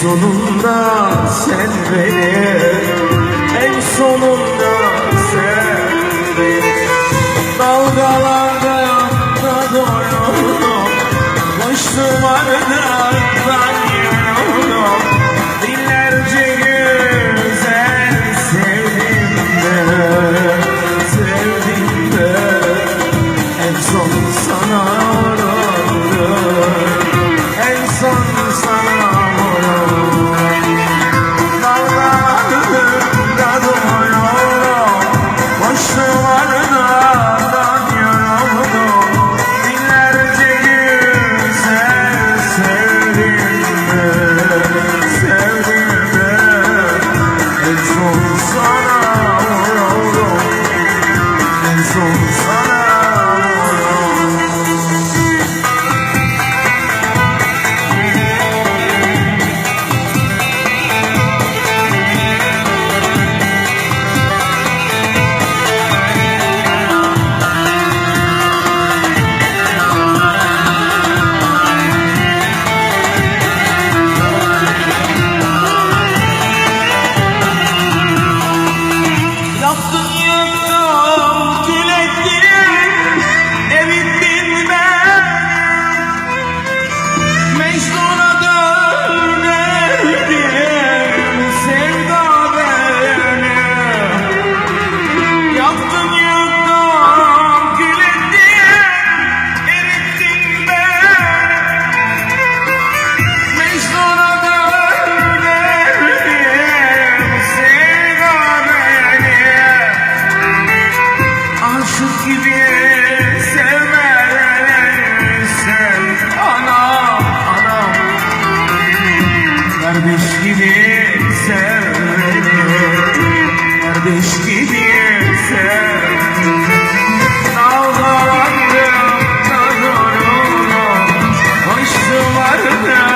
sonunda Krishna Kardeş gibi sev Kardeş gibi sev Dağlandım dağlarına Hoş vardı